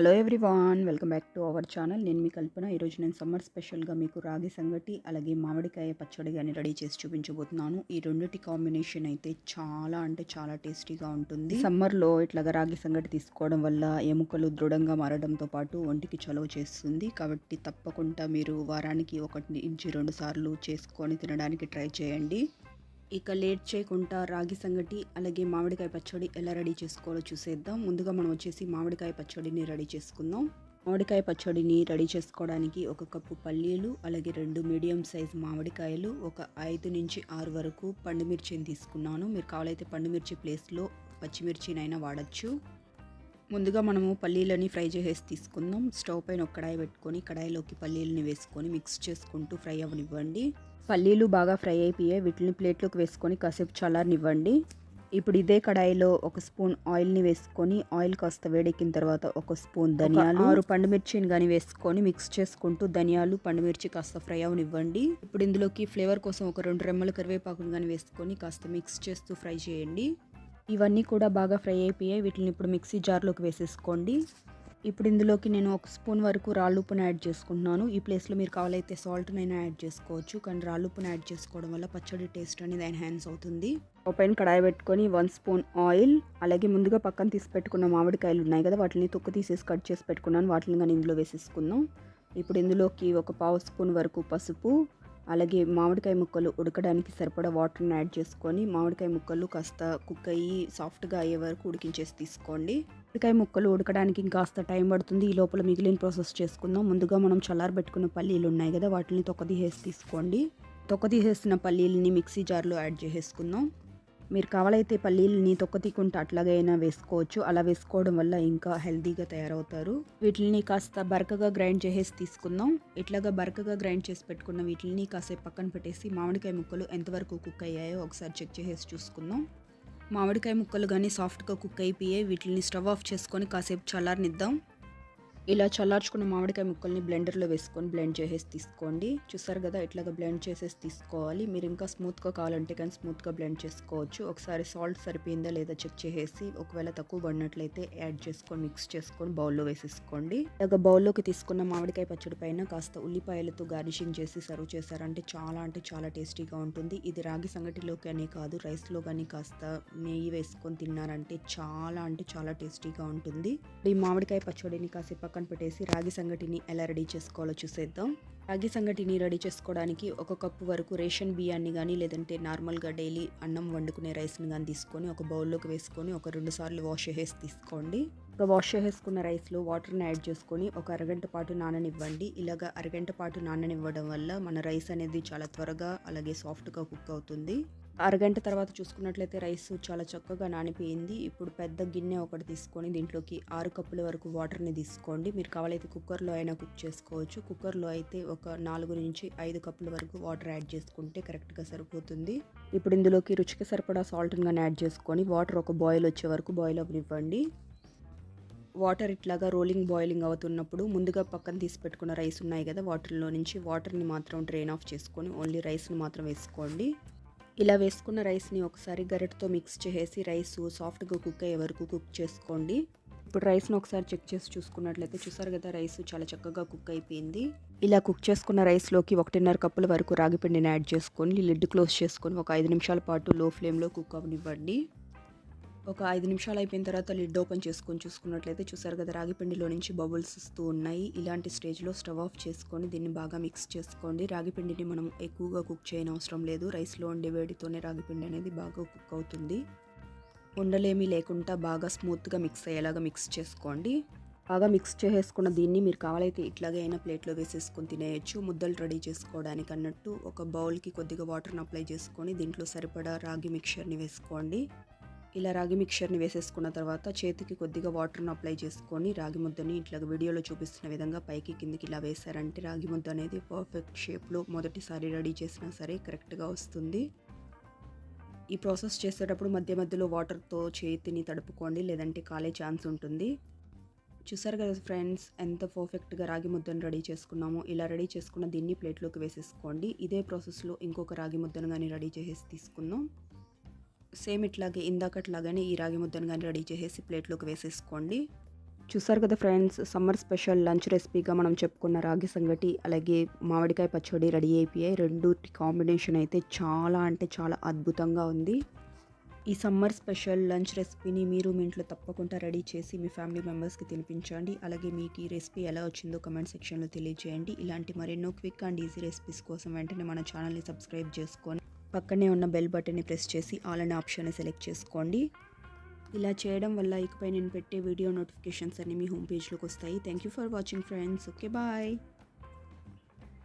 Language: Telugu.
Hello everyone welcome back to our channel నేను మీ కల్పన. ఈరోజు నేను సమ్మర్ స్పెషల్గా మీకు రాగి సంగటి అలాగే మామిడికాయ పచ్చడి కానీ రెడీ చేసి చూపించబోతున్నాను. ఈ రెండిటి కాంబినేషన్ అయితే చాలా అంటే చాలా టేస్టీగా ఉంటుంది. సమ్మర్లో ఇట్లాగా రాగి సంగటి తీసుకోవడం వల్ల ఎముకలు దృఢంగా మారడంతో పాటు ఒంటికి చలువ చేస్తుంది. కాబట్టి తప్పకుండా మీరు వారానికి ఒకటి నుంచి రెండు సార్లు చేసుకొని తినడానికి ట్రై చేయండి. ఇక లేట్ చేయకుండా రాగి సంగటి అలాగే మామిడికాయ పచ్చడి ఎలా రెడీ చేసుకోవాలో చూసేద్దాం. ముందుగా మనం వచ్చేసి మామిడికాయ పచ్చడిని రెడీ చేసుకుందాం. మామిడికాయ పచ్చడిని రెడీ చేసుకోవడానికి ఒక కప్పు పల్లీలు అలాగే రెండు మీడియం సైజ్ మామిడికాయలు ఒక ఐదు నుంచి ఆరు వరకు పండుమిర్చిని తీసుకున్నాను. మీరు కావాలైతే పండుమిర్చి ప్లేస్లో పచ్చిమిర్చినైనా వాడచ్చు. ముందుగా మనము పల్లీలని ఫ్రై చేసేసి తీసుకుందాం. స్టవ్ పైన ఒక కడాయి పెట్టుకొని కడాయిలోకి పల్లీలని వేసుకొని మిక్స్ చేసుకుంటూ ఫ్రై అవనివ్వండి పల్లీలు బాగా ఫ్రై అయిపోయాయి. వీటిని ప్లేట్లోకి వేసుకొని కాసేపు చల్లారనివ్వండి. ఇప్పుడు ఇదే కడాయిలో ఒక స్పూన్ ఆయిల్ని వేసుకొని ఆయిల్ కాస్త వేడెక్కిన తర్వాత ఒక స్పూన్ ధనియాలు. ఆరు పండుమిర్చిని కానీ వేసుకొని మిక్స్ చేసుకుంటూ ధనియాలు పండుమిర్చి కాస్త ఫ్రై అవనివ్వండి. ఇప్పుడు ఇందులోకి ఫ్లేవర్ కోసం ఒక రెండు రెమ్మల కరివేపాకును కానీ వేసుకొని కాస్త మిక్స్ చేస్తూ ఫ్రై చేయండి. ఇవన్నీ కూడా బాగా ఫ్రై అయిపోయాయి. వీటిని ఇప్పుడు మిక్సీ జార్లోకి వేసేసుకోండి. ఇప్పుడు ఇందులోకి నేను ఒక స్పూన్ వరకు రాళ్ళుప్పును యాడ్ చేసుకుంటున్నాను. ఈ ప్లేస్లో మీరు కావాలైతే సాల్ట్నైనా యాడ్ చేసుకోవచ్చు. కానీ రాళ్ళుప్పును యాడ్ చేసుకోవడం వల్ల పచ్చడి టేస్ట్ అనేది ఎన్హాన్స్ అవుతుంది. పైన కడాయి పెట్టుకొని వన్ స్పూన్ ఆయిల్ అలాగే ముందుగా పక్కన తీసి పెట్టుకున్న మామిడికాయలు ఉన్నాయి కదా వాటిని తొక్క తీసేసి కట్ చేసి పెట్టుకున్నాను. వాటిని కానీ ఇందులో వేసేసుకుందాం. ఇప్పుడు ఇందులోకి ఒక పావు స్పూన్ వరకు పసుపు అలాగే మామిడికాయ ముక్కలు ఉడకడానికి సరిపడా వాటర్ని యాడ్ చేసుకొని మామిడికాయ ముక్కలు కాస్త కుక్ అయ్యి సాఫ్ట్గా అయ్యే వరకు ఉడికించేసి తీసుకోండి. మామిడికాయ ముక్కలు ఉడకడానికి ఇంకాస్త టైం పడుతుంది. ఈ లోపల మిగిలిన ప్రాసెస్ చేసుకుందాం. ముందుగా మనం చల్లారబెట్టుకున్న పల్లీలు ఉన్నాయి కదా వాటిని తొక్కదీసేసి తీసుకోండి. తొక్కదీసేసిన పల్లీలని మిక్సీ జార్లో యాడ్ చేసేసుకుందాం. మీరు కావాలైతే పల్లీలని తొక్కతీకుంటే అట్లాగైనా అట్లాగే అయినా వేసుకోవచ్చు. అలా వేసుకోవడం వల్ల ఇంకా హెల్తీగా తయారవుతారు. వీటిని కాస్త బరకగా గ్రైండ్ చేసేసి తీసుకుందాం. ఇట్లాగా బరకగా గ్రైండ్ చేసి పెట్టుకున్న వీటిని కాసేపు పక్కన పెట్టేసి మామిడికాయ ముక్కలు ఎంతవరకు కుక్ అయ్యాయో ఒకసారి చెక్ చేసేసి చూసుకుందాం. మామిడికాయ ముక్కలు కానీ సాఫ్ట్గా కుక్ అయిపోయాయి. వీటిని స్టవ్ ఆఫ్ చేసుకొని కాసేపు చల్లారనిద్దాం. ఇలా చల్లార్చుకున్న మామిడికాయ ముక్కల్ని బ్లెండర్లో వేసుకొని బ్లెండ్ చేసేసి తీసుకోండి. చూసారు కదా ఇట్లాగా బ్లెండ్ చేసేసి తీసుకోవాలి. మీరు ఇంకా స్మూత్గా కావాలంటే కానీ స్మూత్గా బ్లెండ్ చేసుకోవచ్చు. ఒకసారి సాల్ట్ సరిపోయిందా లేదా చెక్ చేసేసి ఒకవేళ తక్కువ పడినట్లయితే యాడ్ చేసుకొని మిక్స్ చేసుకొని బౌల్లో వేసేసుకోండి. ఇలాగ బౌల్లోకి తీసుకున్న మామిడికాయ పచ్చడి పైన కాస్త ఉల్లిపాయలతో గార్నిషింగ్ చేసి సర్వ్ చేశారంటే చాలా అంటే చాలా టేస్టీగా ఉంటుంది. ఇది రాగి సంగటిలోకి అనే కాదు రైస్లో కానీ కాస్త నెయ్యి వేసుకొని తిన్నారంటే చాలా అంటే చాలా టేస్టీగా ఉంటుంది. ఈ మామిడికాయ పచ్చడిని కాసేపు పక్కన పెట్టేసి రాగి సంగటిని ఎలా రెడీ చేసుకోవాలో చూసేద్దాం. రాగి సంగటిని రెడీ చేసుకోవడానికి ఒక కప్పు వరకు రేషన్ బియ్యాన్ని కానీ లేదంటే నార్మల్గా డైలీ అన్నం వండుకునే రైస్ని కానీ తీసుకొని ఒక బౌల్లోకి వేసుకొని ఒక రెండు సార్లు వాష్ చేసి తీసుకోండి. ఒక వాష్ చేసుకున్న రైస్లో వాటర్ని యాడ్ చేసుకొని ఒక అరగంట పాటు నాననివ్వండి. ఇలాగ అరగంట పాటు నాననివ్వడం వల్ల మన రైస్ అనేది చాలా త్వరగా అలాగే సాఫ్ట్గా కుక్ అవుతుంది. అరగంట తర్వాత చూసుకున్నట్లయితే రైస్ చాలా చక్కగా నానిపోయింది. ఇప్పుడు పెద్ద గిన్నె ఒకటి తీసుకొని దీంట్లోకి ఆరు కప్పుల వరకు వాటర్ని తీసుకోండి. మీరు కావాలైతే కుక్కర్లో అయినా కుక్ చేసుకోవచ్చు. కుక్కర్లో అయితే ఒక నాలుగు నుంచి ఐదు కప్పుల వరకు వాటర్ యాడ్ చేసుకుంటే కరెక్ట్గా సరిపోతుంది. ఇప్పుడు ఇందులోకి రుచికి సరిపడా సాల్ట్ని కానీ యాడ్ చేసుకొని వాటర్ ఒక బాయిల్ వచ్చే వరకు బాయిల్ అవ్వనివ్వండి. వాటర్ ఇట్లాగా రోలింగ్ బాయిలింగ్ అవుతున్నప్పుడు ముందుగా పక్కన తీసి పెట్టుకున్న రైస్ ఉన్నాయి కదా వాటర్లో నుంచి వాటర్ని మాత్రం డ్రైన్ ఆఫ్ చేసుకొని ఓన్లీ రైస్ని మాత్రం వేసుకోండి. ఇలా వేసుకున్న రైస్ని ఒకసారి గరిటతో మిక్స్ చేసి రైస్ సాఫ్ట్గా కుక్ అయ్యే వరకు కుక్ చేసుకోండి. ఇప్పుడు రైస్ను ఒకసారి చెక్ చేసి చూసుకున్నట్లయితే చూసారు కదా రైస్ చాలా చక్కగా కుక్ అయిపోయింది. ఇలా కుక్ చేసుకున్న రైస్లోకి ఒకటిన్నర కప్పుల వరకు రాగి పిండిని యాడ్ చేసుకొని లిడ్ క్లోజ్ చేసుకొని ఒక ఐదు నిమిషాల పాటు లో ఫ్లేమ్లో కుక్ అవ్వనివ్వండి ఒక ఐదు నిమిషాలు అయిపోయిన తర్వాత లిడ్ ఓపెన్ చేసుకొని చూసుకున్నట్లయితే చూసారు కదా రాగి పిండిలో నుంచి బబుల్స్ వస్తూ ఉన్నాయి. ఇలాంటి స్టేజ్లో స్టవ్ ఆఫ్ చేసుకొని దీన్ని బాగా మిక్స్ చేసుకోండి. రాగి పిండిని మనం ఎక్కువగా కుక్ చేయని అవసరం లేదు. రైస్లో ఉండే వేడితోనే రాగి పిండి అనేది బాగా కుక్ అవుతుంది. ఉండలేమీ లేకుండా బాగా స్మూత్గా మిక్స్ అయ్యేలాగా మిక్స్ చేసుకోండి. బాగా మిక్స్ చేసేసుకున్న దీన్ని మీరు కావాలైతే ఇట్లాగే అయినా ప్లేట్లో వేసేసుకొని తినేయచ్చు. ముద్దలు రెడీ చేసుకోవడానికి అన్నట్టు ఒక బౌల్కి కొద్దిగా వాటర్ని అప్లై చేసుకొని దీంట్లో సరిపడా రాగి మిక్చర్ని వేసుకోండి. ఇలా రాగి మిక్చర్ని వేసేసుకున్న తర్వాత చేతికి కొద్దిగా వాటర్ని అప్లై చేసుకొని రాగి ముద్దని ఇట్లా వీడియోలో చూపిస్తున్న విధంగా పైకి కిందికి ఇలా వేశారంటే రాగి ముద్ద అనేది పర్ఫెక్ట్ షేప్లో మొదటిసారి రెడీ చేసినా సరే కరెక్ట్గా వస్తుంది. ఈ ప్రాసెస్ చేసేటప్పుడు మధ్య మధ్యలో వాటర్తో చేతిని తడుపుకోండి లేదంటే కాలే ఛాన్స్ ఉంటుంది. చూసారు కదా ఫ్రెండ్స్ ఎంత పర్ఫెక్ట్గా రాగి ముద్దను రెడీ చేసుకున్నామో ఇలా రెడీ చేసుకున్న దీన్ని ప్లేట్లోకి వేసేసుకోండి. ఇదే ప్రాసెస్లో ఇంకొక రాగి ముద్దను కానీ రెడీ చేసేసి తీసుకుందాం. సేమ్ ఇట్లాగే ఇందాకట్లాగానే ఈ రాగి ముద్దను కానీ రెడీ చేసేసి ప్లేట్లోకి వేసేసుకోండి. చూసారు కదా ఫ్రెండ్స్ సమ్మర్ స్పెషల్ లంచ్ రెసిపీగా మనం చెప్పుకున్న రాగి సంగటి అలాగే మామిడికాయ పచ్చడి రెడీ అయిపోయాయి. రెండు కాంబినేషన్ అయితే చాలా అంటే చాలా అద్భుతంగా ఉంది. ఈ సమ్మర్ స్పెషల్ లంచ్ రెసిపీని మీరు మీ ఇంట్లో తప్పకుండా రెడీ చేసి మీ ఫ్యామిలీ మెంబర్స్కి తినిపించండి. అలాగే మీకు ఈ రెసిపీ ఎలా వచ్చిందో కమెంట్ సెక్షన్లో తెలియజేయండి. ఇలాంటి మరెన్నో క్విక్ అండ్ ఈజీ రెసిపీస్ కోసం వెంటనే మన ఛానల్ని సబ్స్క్రైబ్ చేసుకొని పక్కనే ఉన్న బెల్ బటన్ని ప్రెస్ చేసి ఆల్ అనే ఆప్షన్ని సెలెక్ట్ చేసుకోండి. ఇలా చేయడం వల్ల ఇకపై నేను పెట్టే వీడియో నోటిఫికేషన్స్ అన్ని మీ హోమ్ పేజ్లోకి వస్తాయి. Thank you for watching friends okay bye